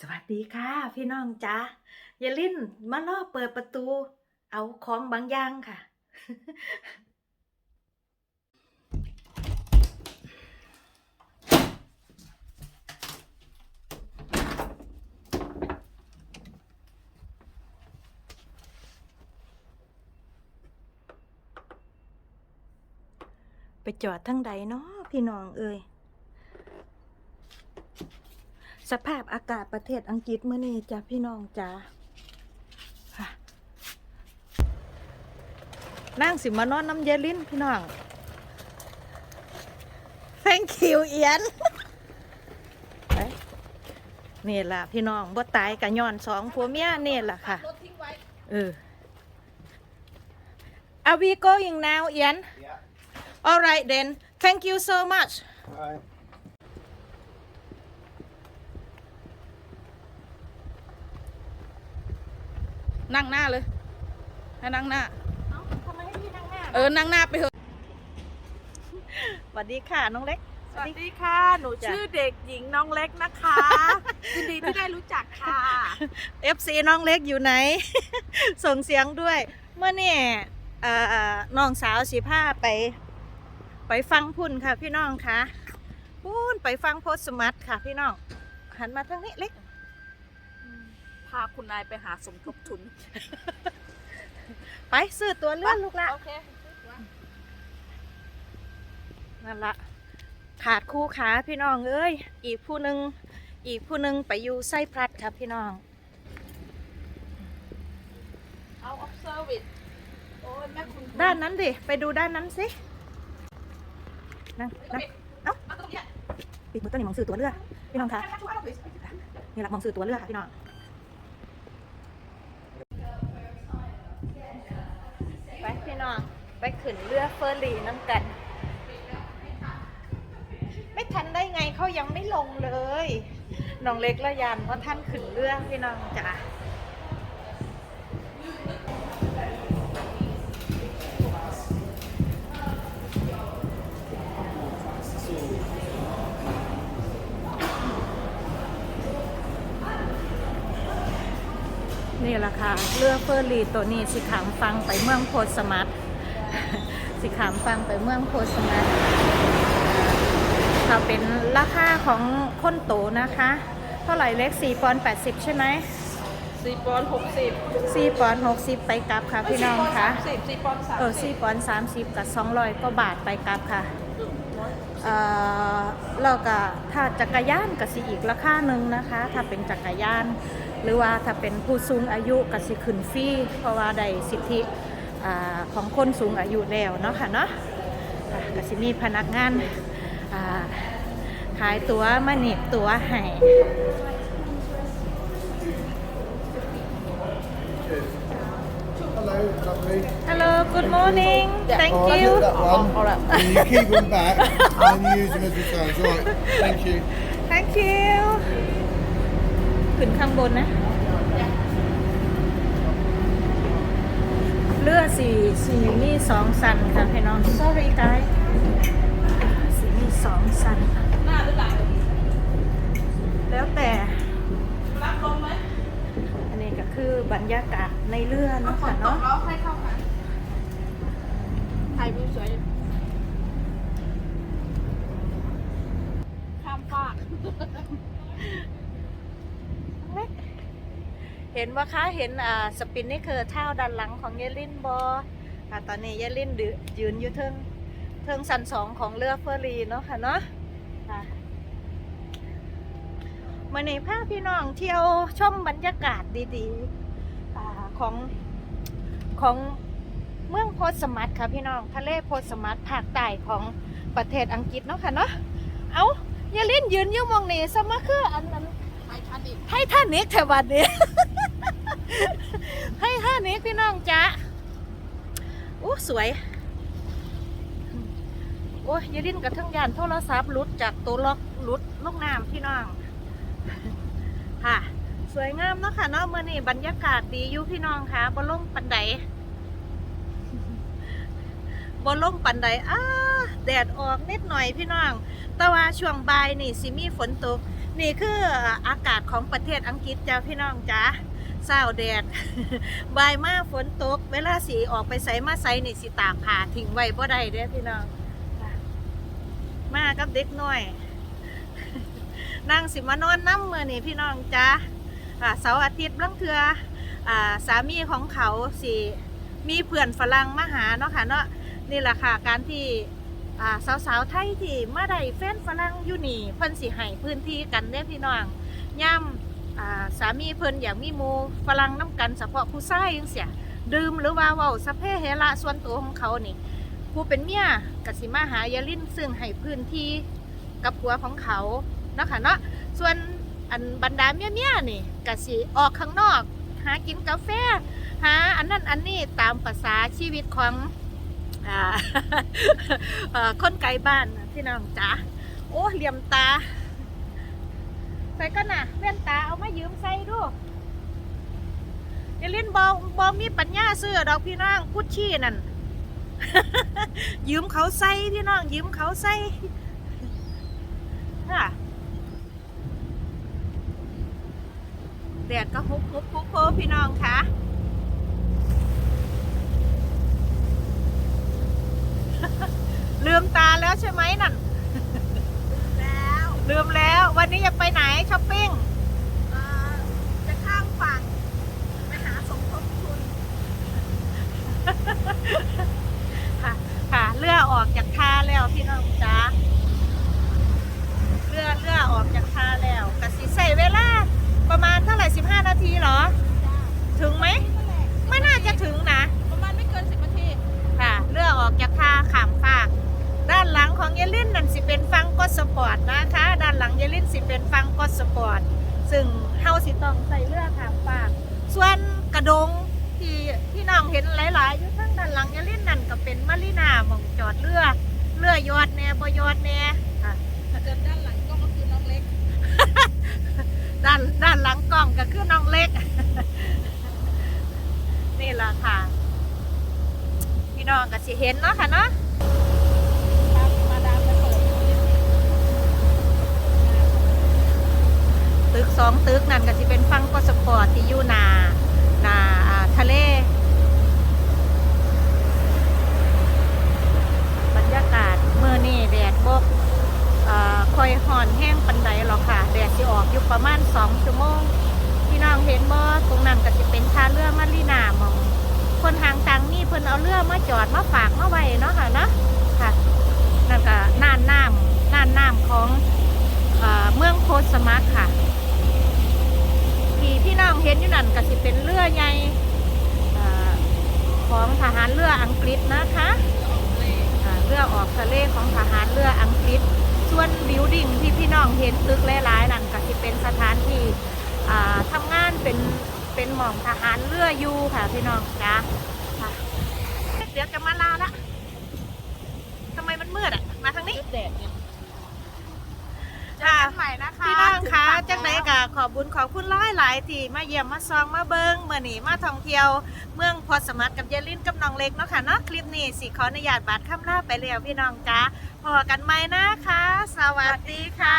สวัสดีค่ะ พี่น้องจ้าอย่าลิ้นมาล่อเปิดประตู เอาของบางอย่างค่ะ ไปจอดทั้งใดเนาะพี่น้องเอ่ย สภาพอากาศประเทศอังกฤษเมื่อนี้จ้ะพี่น้องจ้าค่ะนั่งสิมานอนน้ำเยลินพี่น้อง thank you เอียนไปนี่ล่ะพี่น้องบ่ตายกะย้อนสองผัวเมียนี่ล่ะค่ะรถทิ้งไว้เออ Are we going now เอียน Yeah. All right then thank you so much Bye. นั่งหน้าเลย ให้นั่งหน้า เอ้าทำไมให้พี่นั่งหน้าเออ นั่งหน้าไปเถอะ สวัสดีค่ะน้องเล็ก สวัสดีค่ะ หนูจ้ะ ชื่อเด็กหญิงน้องเล็กนะคะยินดีที่ได้รู้จักค่ะ FC น้องเล็กอยู่ไหน ส่งเสียงด้วย เมื่อนี่เอ่อน้องสาวสีผ้าไป ไปฟังพุ่นค่ะพี่น้องค่ะพุ่นไปฟังโพสต์สมัตค่ะพี่น้อง หันมาทางนี้เล็กพาคุณนายไปหาสมทบทุน ไปซื้อตัวเลือดลูกละโอเคนั่นละขาดคู่ขาพี่น้องเอ้ยอีกผู้หนึ่งอีกผู้หนึ่งไปอยู่ไส้พลัดครับพี่น้องเอา observe it โอ้ยแม่คุณด้านนั้นดิ ไปดูด้านนั้นสินั่งนั่งเอ้ามาตรงเนี้ยปิดมือต้นนี่มองสื่อตัวเลือดพี่น้องคะนี่แหละมองสื่อตัวเลือดค่ะพี่น้อง พี่น้องไปขึ้นเรือเฟอร์รี่น้ำกัน ไม่ทันได้ไงเขายังไม่ลงเลยน้องเล็กละยันว่าท่านขึ้นเรือพี่น้องจ้ะ นี่แหละค่ะเรือเฟอร์รีตัวนี้สิขามฟังไปเมืองโพสมัตสิขามฟังไปเมืองโพสมัตถ้าเป็นราคาของคนโตนะคะ เท่าไหร่เล็ก4ปอนด์80 ใช่ไหมสี่ปอนด์หกสิบ4ปอนด์60ไปกลับค่ะพี่น้องคะสิบสี่ปอนด์สามเออ4ปอนด์30กับ200กว่าบาทไปกลับค่ะเอ่อแล้วก็ถ้าจักรยานก็สิอีกราคาหนึ่งนะคะ ถ้าเป็นจักรยาน หรือว่าถ้าเป็นผู้สูงอายุก็สิขึ้นฟรีเพราะว่าได้สิทธิอาของคนสูงอายุแล้วเนาะค่ะเนาะค่ะก็สิมีพนักงานอ่าขายตั๋วมาหนีบตั๋วให้ Hello, lovely. Hello good morning thank Oh, I you did that one. all right. And you keep them back and you use them as returns. All right. Thank you. thank you ขึ้นข้างบนนะ เลือดสีสีมีสองสันค่ะพี่น้อง sorry guys สีมีสองสัน หน้าหรือหลัง แล้วแต่ รับลงไหม อันนี้ก็คือบรรยากาศในเรือ เอา เนาะ ฝ ค่ะ นตก เนาะ แล้วให้เข้ามาถ่ายวิวสวยข้ามฟาก เห็นว่าคะเห็นอ่าสปินนี่คือเท้าด้านหลังของเยลินบอค่ะตอนนี้เยลินดยืนอยู่เทิงเทิงสันสองของเรือเฟอร์รีเนาะค่ะเนาะค่ะมาในภาพพี่น้องเที่ยวชมบรรยากาศดีๆของของเมืองโพสมัตค่ะพี่น้องทะเลโพสมัตภาคใต้ของประเทศอังกฤษเนาะค่ะเนาะเอาเยลินยืนอยู่หมองนี้สมาคืออันนั้นไททานิกให้ท่านิกแถวบัดนี้ ให้ท่านนิกพี่น้องจ๊ะอู้สวย โอ้ยยลินกับทั้งยานโทรศัพท์หลุดจากตัวล็อกหลุดลูกน้ำพี่น้อง ค่ะ สวยงามเนาะค่ะเนาะเมื่อนี้บรรยากาศดีอยู่พี่น้องค่ะบนล่งปันไดบนล่งปันไดอ้าแดดออกนิดหน่อยพี่น้อง แต่ว่าช่วงบ่ายนี่สิมีฝนตก นี่คืออากาศของประเทศอังกฤษจ้าพี่น้องจ้า เศร้าแดดบายมาฝนตก เวลาสีออกไปใส่มาใส่นี่สิตากผ้าทิ้งไว้บ่ได้เด้พี่น้อง มากับเด็กน้อย นั่งสิมานอนน้ำเมื่อนี่พี่น้องจ้าเสาร์อาทิตย์ลังเทืออ่าสามีของเขาสิมีเพื่อนฝรั่งมาหาเนาะค่ะเนาะนี่แหละค่ะการที่สาวๆไทยที่มาได้แฟนฝรั่งอยู่นี่เพิ่นสิให้พื้นที่กันเด้พี่น้องย่ำ สามีเพิ่นอยากมีหมูฝรั่งน้ำกันเฉพาะผู้ชายจังเสียดื่มหรือว่าเว้าสพเพเฮระส่วนตัวของเขานี่ผู้เป็นเมียกสิมาหายาลินซึ่งให้พื้นที่กับผัวของเขาเนาะค่ะเนาะส่วนอันบรรดาเมียเมียนี่กสิออกข้างนอก หากินกาแฟ หาอันนั้นอันนี้ตามภาษาชีวิตของอ่าคนไกลบ้านพี่น้องจ๋าโอ้เหลี่ยมตา ใส่กันน่ะแว่นตาเอามายืมใส่ดูเลินบอบอมีปัญญาซื้อดอกพี่น้องกุชชี่นั่น ยืมเขาใส่พี่น้องยืมเขาใส่ค่ะแดดก็ฮุบฮุบฮุบฮุบพี่น้องคะลืมตาแล้วใช่ไหมนั่น ล้วลืมแล้ว วันนี้จะไปไหนช้อปปิ้งเอ่อจะข้ามฝั่งไปหาสมทบทุนค่ะค่ะเรือออกจากท่าแล้วพี่น้องจ้าเรือเรือออกจากท่าแล้วกสิใส่เวลา ประมาณเท่าไหร่15นาทีเหรอ ถึงไหมนั่นแหละไม่น่าจะถึงนะ ประมาณไม่เกินสิบนาทีค่ะเรือออกจากท่าขามฟาก ด้านหลังของเยลินนั่นสิเป็นฟังกดสปอร์ตนะคะ ด้านหลังเยลินสิเป็นฟังกดสปอร์ตซึ่งเฮาสิต้องใส่เรือขามฟากส่วนกระดงที่ที่น้องเห็นหลาย ๆ อยู่ทั้งด้านหลังเยลินนั่นก็เป็นมารีนาหมองจอดเรือเรือยอดแน่บ่ยอดแน่ค่ะเดินด้านหลังก็คือน้องเล็ก ด้านด้านหลังกล้องก็คือน้องเล็ก นี่แหละค่ะ พี่น้องก็สิเห็นเนาะค่ะเนาะ มาดามกระโดด ตึกสองตึกนั่นก็สิเป็นฟังกสปอร์ตที่อยู่นานาทะเล บรรยากาศเมื่อนี่แดดบกคอยห่อนแห้งปันไดหรอกค่ะ แดดสิออกอยู่ประมาณสองชั่วโมงพี่น้องเห็นบ่ตรงนั้นก็สิเป็นท่าเรือมารีนามองคนทางตังนี่เพิ่นเอาเรือมาจอดมาฝากมาไว้เนาะค่ะเนาะค่ะนั่นก็น่านน้ำน่านน้ำของอเมืองโพธิ์สมัครค่ะ เห็นอยู่นั่นก็สิเป็นเรือใหญ่ของทหารเรืออังกฤษนะคะเรือออกทะเลของทหารเรืออังกฤษ ส่วนบิวดิ่งที่พี่น้องเห็นตึกหลายๆนั่นก็สิเป็นสถานที่อ่าทำงานเป็นเป็นหม่องทหารเรืออยู่ค่ะพี่น้องจ้าค่ะเดี๋ยวจะมาลาละทำไมมันมืดอะ มาทางนี้แดดเนี่ย ค่ะ ใหม่นะคะ พี่น้องคะ ถึฝั่ จังไหน แล้ว กะขอบบุญขอบคุณหลายหลายที่มาเยี่ยมมาซองมาเบิงเมื่อนี้มาท่องเที่ยว เมืองพอสมัครกับเยลินกับน้องเล็กเนาะค่ะเนาะคลิปนี้สิขออนุญาตบาดคำลาไปแล้วพี่น้องจ้าพอกันไหมนะคะ สวัสดีค่ะ